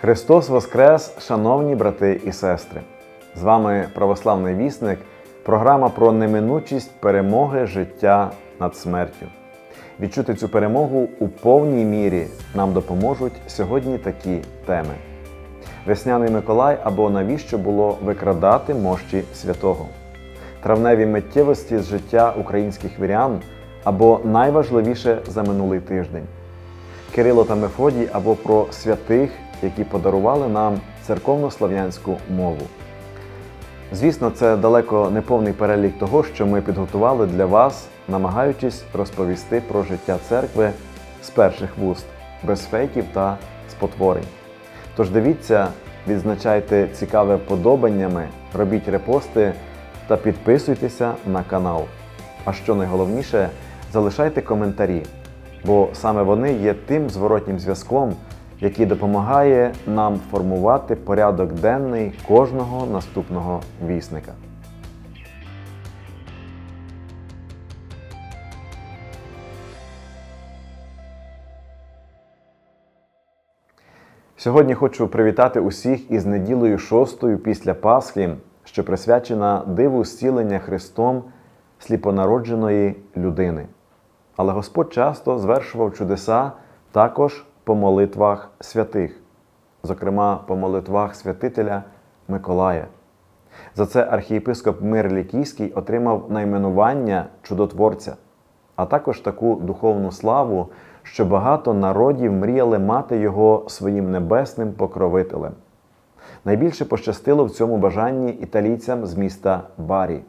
Христос Воскрес, шановні брати і сестри! З вами православний вісник, програма про неминучість перемоги життя над смертю. Відчути цю перемогу у повній мірі нам допоможуть сьогодні такі теми: Весняний Миколай або навіщо було викрадати мощі святого, травневі миттєвості з життя українських вірян або найважливіше за минулий тиждень. Кирило та Мефодій або про святих, які подарували нам церковно-слав'янську мову. Звісно, це далеко не повний перелік того, що ми підготували для вас, намагаючись розповісти про життя церкви з перших вуст, без фейків та спотворень. Тож дивіться, відзначайте цікаве подобаннями, робіть репости та підписуйтеся на канал. А що найголовніше, залишайте коментарі, бо саме вони є тим зворотнім зв'язком, який допомагає нам формувати порядок денний кожного наступного вісника. Сьогодні хочу привітати усіх із неділею шостою після Пасхи, що присвячена диву зцілення Христом сліпонародженої людини. Але Господь часто звершував чудеса також по молитвах святих, зокрема по молитвах святителя Миколая. За це архієпископ Мир Лікійський отримав найменування чудотворця, а також таку духовну славу, що багато народів мріяли мати його своїм небесним покровителем. Найбільше пощастило в цьому бажанні італійцям з міста Барі,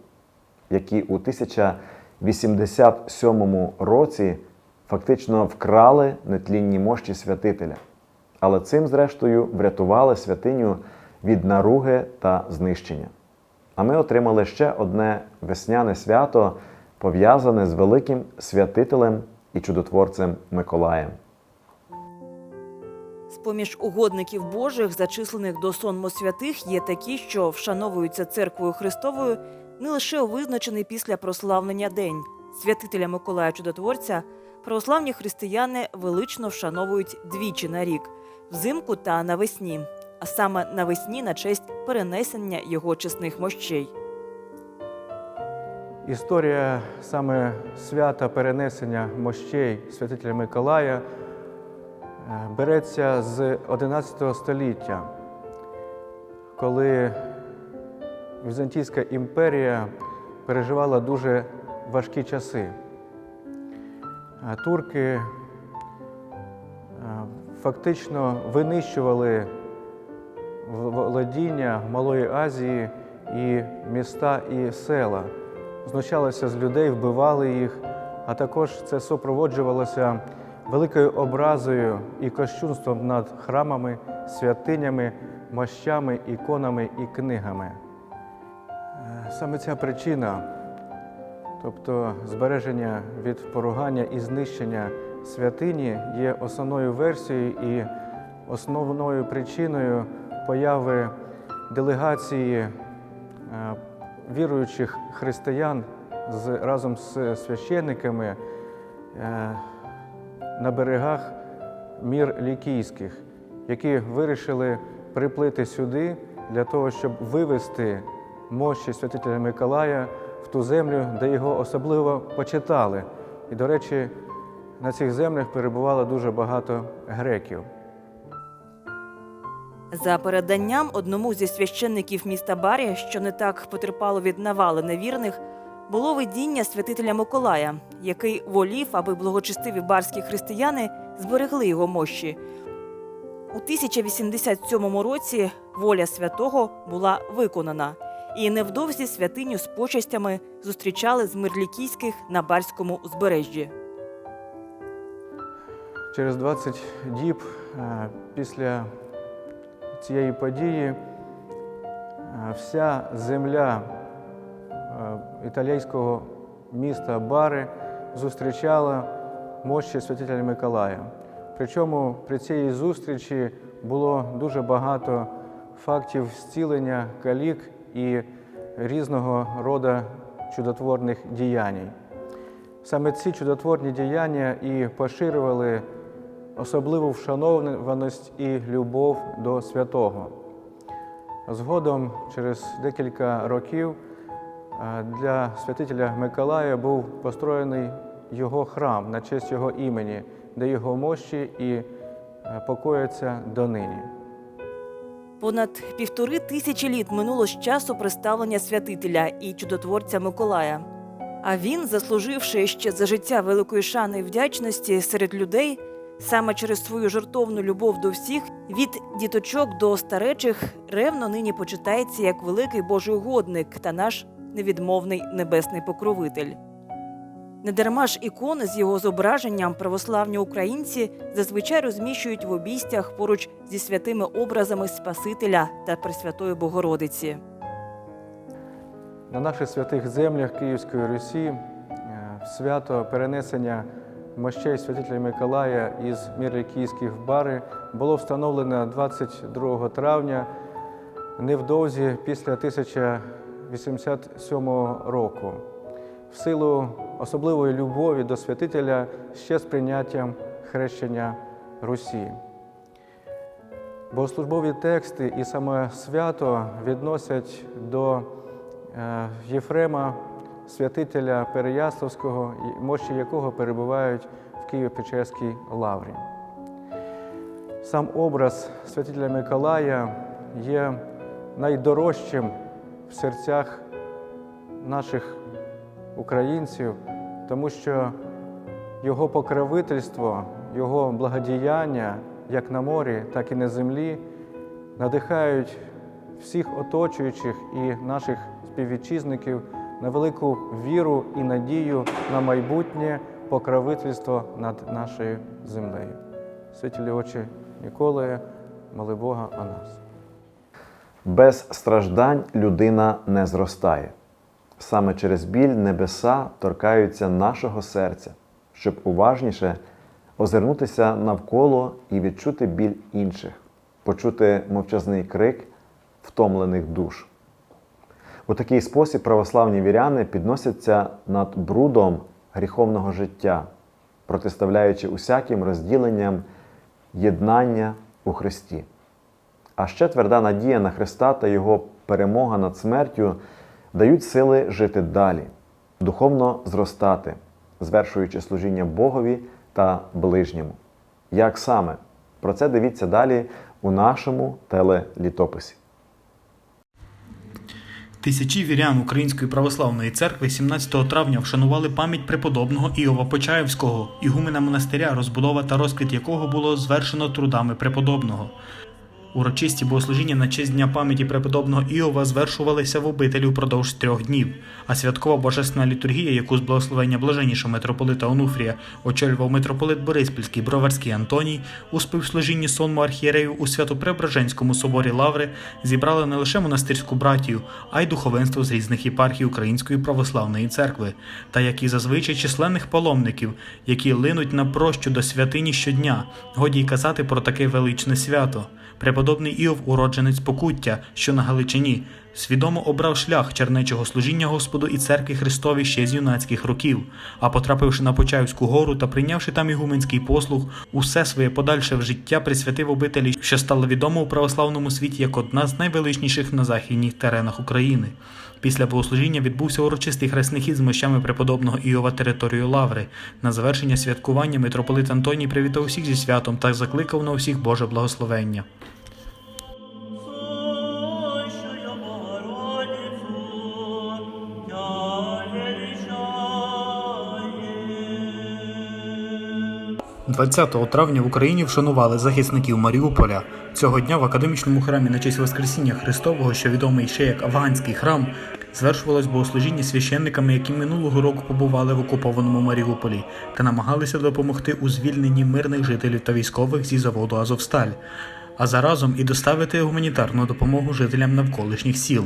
які у 1087 році фактично вкрали нетлінні мощі святителя, але цим, зрештою, врятували святиню від наруги та знищення. А ми отримали ще одне весняне свято, пов'язане з великим святителем і чудотворцем Миколаєм. З-поміж угодників Божих, зачислених до сонму святих, є такі, що вшановуються церквою Христовою не лише у визначений після прославлення день святителя Миколая Чудотворця. Православні християни велично вшановують двічі на рік взимку та навесні, а саме навесні на честь перенесення його чесних мощей. Історія саме свята перенесення мощей святителя Миколая е, береться з 11 століття, коли Візантійська імперія переживала дуже важкі часи. Турки е, фактично винищували володіння Малої Азії і міста і села, знущалися з людей, вбивали їх, а також це супроводжувалося великою образою і кощунством над храмами, святинями, мощами, іконами і книгами. Е, Саме ця причина, тобто збереження від поругання і знищення святині, є основною версією і основною причиною появи делегації е, віруючих християн з, разом з священниками е, на берегах мір лікійських, які вирішили приплити сюди для того, щоб вивести мощі святителя Миколая в ту землю, де його особливо почитали. І, до речі, на цих землях перебувало дуже багато греків. За переданням одному зі священників міста Барі, що не так потерпало від навали невірних, було видіння святителя Миколая, який волів, аби благочестиві барські християни зберегли його мощі. У 1087 році воля святого була виконана, і невдовзі святиню з почестями зустрічали з мирлікійських на барському узбережжі. Через 20 діб е, після цієї події е, вся земля е, італійського міста Бари зустрічала мощі святителя Миколая. Причому при цій зустрічі було дуже багато фактів зцілення калік і різного роду чудотворних діянь. Саме ці чудотворні діяння і поширювали особливу вшанованість і любов до святого. Згодом, через декілька років, е, для святителя Миколая був построєний його храм на честь його імені, де його мощі і е, покояться донині. Понад півтори тисячі літ минуло з часу представлення святителя і чудотворця Миколая. А він, заслуживши ще за життя великої шани і вдячності серед людей, саме через свою жертовну любов до всіх, від діточок до старечих, ревно нині почитається як великий Божий угодник та наш невідмовний небесний покровитель. Недарма ж ікони з його зображенням православні українці зазвичай розміщують в обійстях поруч зі святими образами Спасителя та Пресвятої Богородиці. На наших святих землях Київської Русі е, свято перенесення мощей святителя Миколая із Мірлікійських в Бари було встановлено 22 травня невдовзі після 1087 року. В силу особливої любові до святителя ще з прийняттям хрещення Русі. Богослужбові тексти і саме свято відносять до е, Єфрема, святителя Переяславського, мощі якого перебувають в Києво-Печерській лаврі. Сам образ святителя Миколая є найдорожчим в серцях наших українців, тому що його покровительство, його благодіяння як на морі, так і на землі надихають всіх оточуючих і наших співвітчизників на велику віру і надію на майбутнє покровительство над нашою землею. Святі очі Ніколая, моли Бога о нас. Без страждань людина не зростає. Саме через біль небеса торкаються нашого серця, щоб уважніше озирнутися навколо і відчути біль інших, почути мовчазний крик втомлених душ. У такий спосіб православні віряни підносяться над брудом гріховного життя, протиставляючи усяким розділенням єднання у Христі. А ще тверда надія на Христа та Його перемога над смертю дають сили жити далі, духовно зростати, звершуючи служіння Богові та ближньому. Як саме? Про це дивіться далі у нашому телелітописі. Тисячі вірян Української православної церкви 17 травня вшанували пам'ять преподобного Іова Почаївського, ігумена монастиря, розбудова та розквіт якого було звершено трудами преподобного. Урочисті богослужіння на честь Дня пам'яті преподобного Іова звершувалися в обителі впродовж трьох днів, а святкова божественна літургія, яку з благословення блаженнішого митрополита Онуфрія очолював митрополит Бориспільський Броварський Антоній, у співслужінні сонму архієреїв у Свято-Преображенському соборі Лаври зібрали не лише монастирську братію, а й духовенство з різних єпархій Української православної церкви, та як і зазвичай численних паломників, які линуть на прощу до святині щодня, годі й казати про таке величне свято. Преподобний Іов, уродженець Покуття, що на Галичині, свідомо обрав шлях чернечого служіння Господу і церкві Христові ще з юнацьких років, а потрапивши на Почаївську гору та прийнявши там ігуменський послуг, усе своє подальше в життя присвятив обителі, що стала відома у православному світі як одна з найвеличніших на західних теренах України. Після богослужіння відбувся урочистий хресний з мощами преподобного Іова територію Лаври. На завершення святкування митрополит Антоній привітав усіх зі святом та закликав на усіх Боже благословення. 20 травня в Україні вшанували захисників Маріуполя. Цього дня в академічному храмі на честь Воскресіння Христового, що відомий ще як Афганський храм, звершувалось богослужіння священниками, які минулого року побували в окупованому Маріуполі та намагалися допомогти у звільненні мирних жителів та військових зі заводу Азовсталь, а заразом і доставити гуманітарну допомогу жителям навколишніх сіл.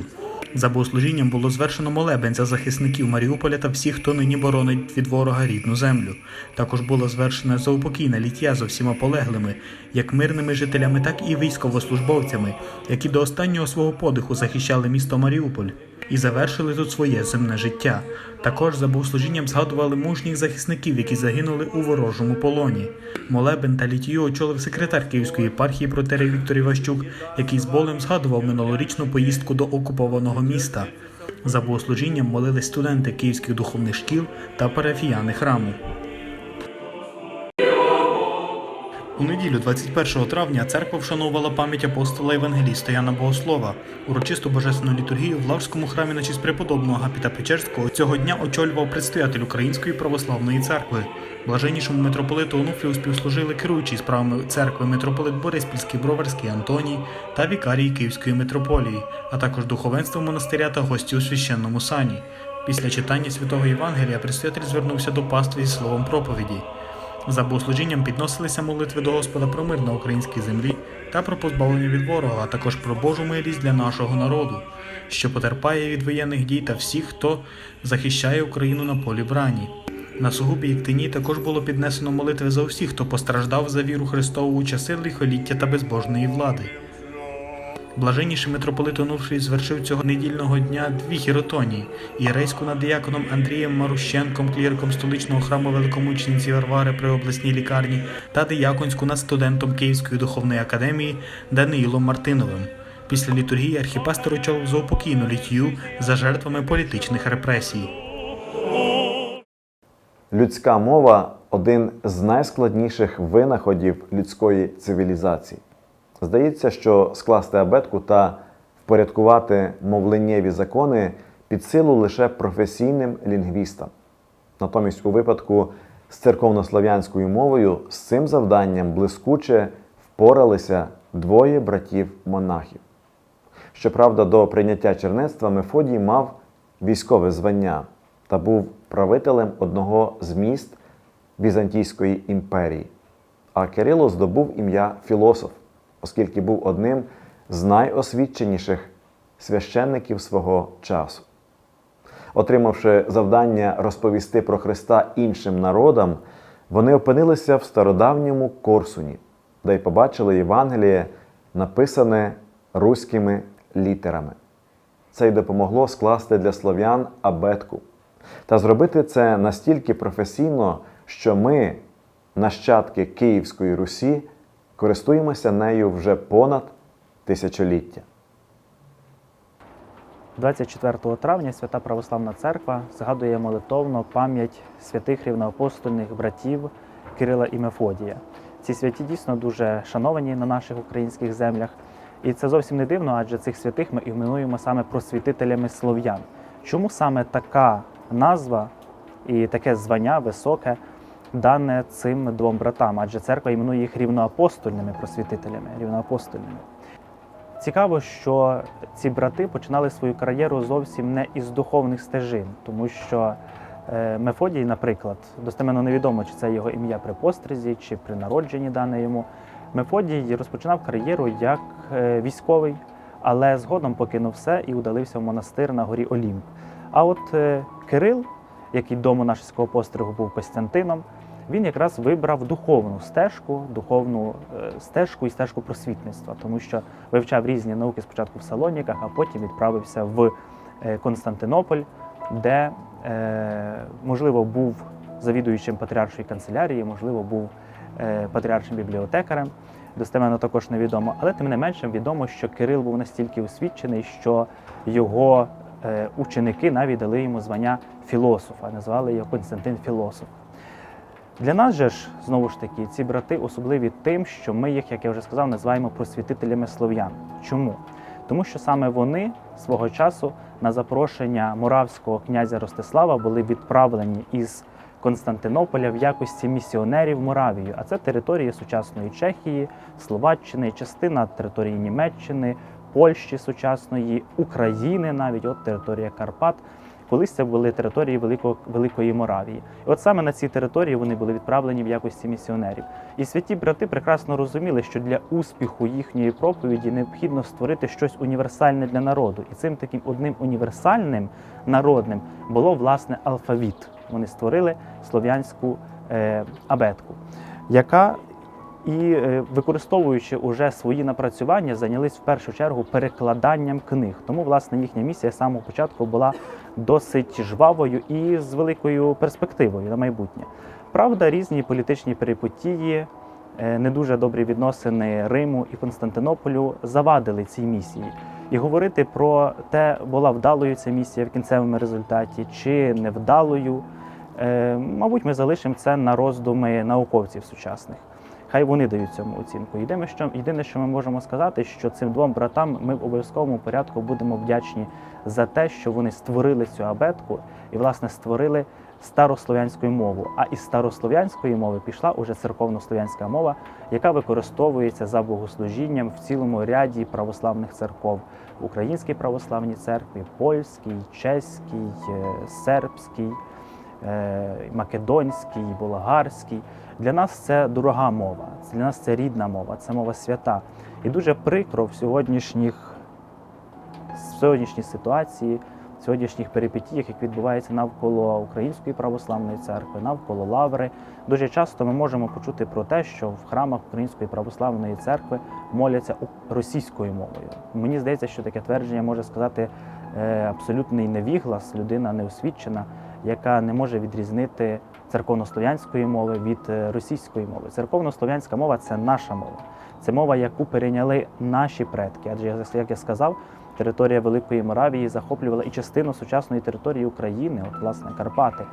За богослужінням було звершено молебень за захисників Маріуполя та всіх, хто нині боронить від ворога рідну землю. Також було звершено заупокійне ліття за всіма полеглими, як мирними жителями, так і військовослужбовцями, які до останнього свого подиху захищали місто Маріуполь. І завершили тут своє земне життя. Також за богослужінням згадували мужніх захисників, які загинули у ворожому полоні. Молебен та літію очолив секретар Київської єпархії протерей Віктор Іващук, який з болем згадував минулорічну поїздку до окупованого міста. За богослужінням молились студенти київських духовних шкіл та парафіяни храму. У неділю, 21 травня, церква вшановувала пам'ять апостола Євангеліста Яна Богослова. Урочисту божественну літургію в Лаврському храмі на честь преподобного Гапіта Печерського цього дня очолював предстоятель Української православної церкви. Блаженнішому митрополиту Онуфрію співслужили керуючий справами церкви митрополит Бориспільський, Броварський Антоній та вікарії Київської митрополії, а також духовенство монастиря та гості у священному сані. Після читання святого Євангелія предстоятель звернувся до пастви зі словом проповіді. За богослужінням підносилися молитви до Господа про мир на українській землі та про позбавлення від ворога, а також про Божу милість для нашого народу, що потерпає від воєнних дій та всіх, хто захищає Україну на полі брані. На сугубі Єктині також було піднесено молитви за усіх, хто постраждав за віру Христову у часи лихоліття та безбожної влади. Блаженніший митрополит Онуфрій звершив цього недільного дня дві хіротонії – єрейську над діяконом Андрієм Марущенком, кліриком столичного храму великомучениці Варвари при обласній лікарні, та дияконську над студентом Київської духовної академії Даниїлом Мартиновим. Після літургії архіпастор очолив заупокійну літію за жертвами політичних репресій. Людська мова один з найскладніших винаходів людської цивілізації. Здається, що скласти абетку та впорядкувати мовленнєві закони під силу лише професійним лінгвістам. Натомість, у випадку з церковнослов'янською мовою з цим завданням блискуче впоралися двоє братів-монахів. Щоправда, до прийняття чернецтва Мефодій мав військове звання та був правителем одного з міст Візантійської імперії. А Кирило здобув ім'я філософ, оскільки був одним з найосвіченіших священників свого часу. Отримавши завдання розповісти про Христа іншим народам, вони опинилися в стародавньому Корсуні, де й побачили Євангеліє, написане руськими літерами. Це й допомогло скласти для слов'ян абетку та зробити це настільки професійно, що ми, нащадки Київської Русі, користуємося нею вже понад тисячоліття. 24 травня Свята Православна Церква згадує молитовно пам'ять святих рівноапостольних братів Кирила і Мефодія. Ці святі дійсно дуже шановані на наших українських землях. І це зовсім не дивно, адже цих святих ми іменуємо саме просвітителями слов'ян. Чому саме така назва і таке звання високе дане цим двом братам? Адже церква іменує їх рівноапостольними просвітителями, рівноапостольними. Цікаво, що ці брати починали свою кар'єру зовсім не із духовних стежин, тому що е, Мефодій, наприклад, достеменно невідомо, чи це його ім'я при постризі, чи при народженні дане йому. Мефодій розпочинав кар'єру як е, військовий, але згодом покинув все і удалився в монастир на горі Олімп. А от е, Кирил, який до монашеського постригу був Костянтином, він якраз вибрав духовну стежку, духовну е, стежку і стежку просвітництва, тому що вивчав різні науки спочатку в Салоніках, а потім відправився в е, Константинополь, де, е, можливо, був завідуючим патріаршої канцелярії, можливо, був патріаршим бібліотекарем. Достеменно також невідомо, але тим не менше відомо, що Кирил був настільки освічений, що його ученики навіть дали йому звання філософа, назвали його Константин Філософ. Для нас же ж знову ж таки ці брати особливі тим, що ми їх, як я вже сказав, називаємо просвітителями слов'ян. Чому? Тому що саме вони свого часу на запрошення моравського князя Ростислава були відправлені із Константинополя в якості місіонерів Моравію. А це території сучасної Чехії, Словаччини, частина території Німеччини, Польщі сучасної, України, навіть от територія Карпат. Колись це були території Великого, Великої Моравії. І от саме на ці території вони були відправлені в якості місіонерів. І святі брати прекрасно розуміли, що для успіху їхньої проповіді необхідно створити щось універсальне для народу. І цим таким одним універсальним народним було власне алфавіт. Вони створили слов'янську е, абетку, яка і е, використовуючи уже свої напрацювання, зайнялись в першу чергу перекладанням книг. Тому, власне, їхня місія з самого початку була досить жвавою і з великою перспективою на майбутнє. Правда, різні політичні перипетії, е, не дуже добрі відносини Риму і Константинополю завадили цій місії. І говорити про те, була вдалою ця місія в кінцевому результаті чи невдалою. Е, Мабуть, ми залишимо це на роздуми науковців сучасних. Хай вони дають цьому оцінку. Єдине, що, єдине, що ми можемо сказати, що цим двом братам ми в обов'язковому порядку будемо вдячні за те, що вони створили цю абетку і, власне, створили старослов'янську мову. А із старослов'янської мови пішла уже церковнослов'янська мова, яка використовується за богослужінням в цілому ряді православних церков Українській православній церкві, польській, чеській, е, сербській македонський, болгарський. Для нас це дорога мова, для нас це рідна мова, це мова свята. І дуже прикро в сьогоднішніх в сьогоднішній ситуації, в сьогоднішніх перипетіях, як відбувається навколо Української православної церкви, навколо Лаври. Дуже часто ми можемо почути про те, що в храмах Української православної церкви моляться російською мовою. Мені здається, що таке твердження може сказати е, абсолютний невіглас, людина неосвідчена, яка не може відрізнити церковнослов'янської мови від е, російської мови. Церковнослов'янська мова це наша мова. Це мова, яку перейняли наші предки. Адже, як я сказав, територія Великої Моравії захоплювала і частину сучасної території України, от, власне, Карпати.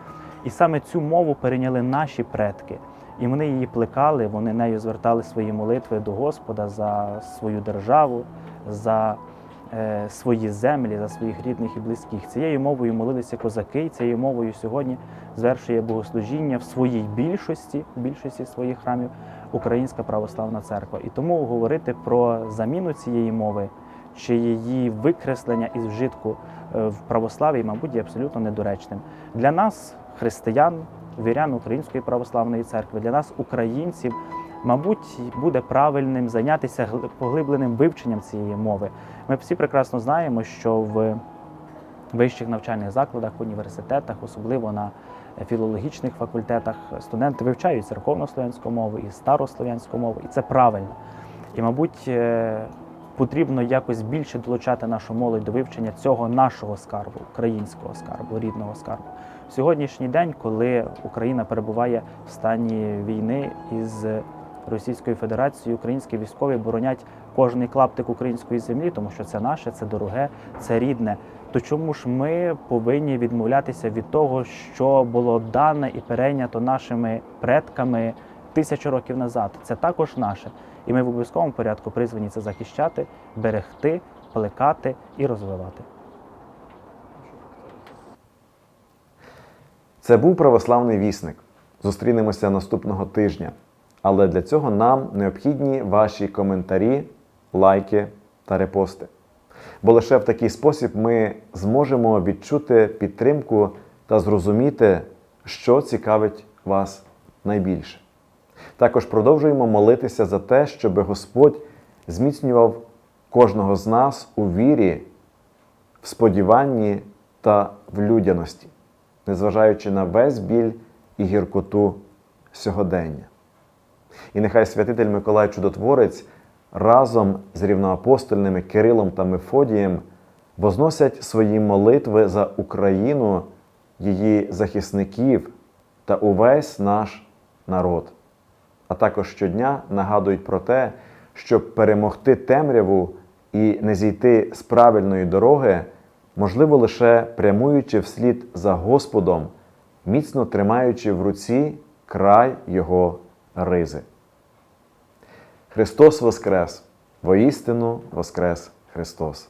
І саме цю мову перейняли наші предки. І вони її плекали, вони нею звертали свої молитви до Господа за свою державу, за свої землі, за своїх рідних і близьких. Цією мовою молилися козаки, цією мовою сьогодні звершує богослужіння в своїй більшості, в більшості своїх храмів Українська православна церква. І тому говорити про заміну цієї мови чи її викреслення із вжитку е, в православі, мабуть, є абсолютно недоречним. Для нас, християн, вірян Української православної церкви, для нас, українців, мабуть, буде правильним зайнятися гли- поглибленим вивченням цієї мови. Ми всі прекрасно знаємо, що в вищих навчальних закладах, університетах, особливо на філологічних факультетах, студенти вивчають церковнослов'янську мову і старослов'янську мову, і це правильно. І, мабуть, е, потрібно якось більше долучати нашу молодь до вивчення цього нашого скарбу, українського скарбу, рідного скарбу. В сьогоднішній день, коли Україна перебуває в стані війни із Російською Федерацією, українські військові боронять кожний клаптик української землі, тому що це наше, це дороге, це рідне. То чому ж ми повинні відмовлятися від того, що було дане і перейнято нашими предками тисячу років назад? Це також наше. І ми в обов'язковому порядку призвані це захищати, берегти, плекати і розвивати. Це був православний вісник. Зустрінемося наступного тижня. Але для цього нам необхідні ваші коментарі, лайки та репости. Бо лише в такий спосіб ми зможемо відчути підтримку та зрозуміти, що цікавить вас найбільше. Також продовжуємо молитися за те, щоб Господь зміцнював кожного з нас у вірі, в сподіванні та в людяності, незважаючи на весь біль і гіркоту сьогодення. І нехай святитель Миколай Чудотворець разом з рівноапостольними Кирилом та Мефодієм возносять свої молитви за Україну, її захисників та увесь наш народ. А також щодня нагадують про те, щоб перемогти темряву і не зійти з правильної дороги, можливо лише прямуючи вслід за Господом, міцно тримаючи в руці край Його ризи. Христос Воскрес! Воістину Воскрес Христос!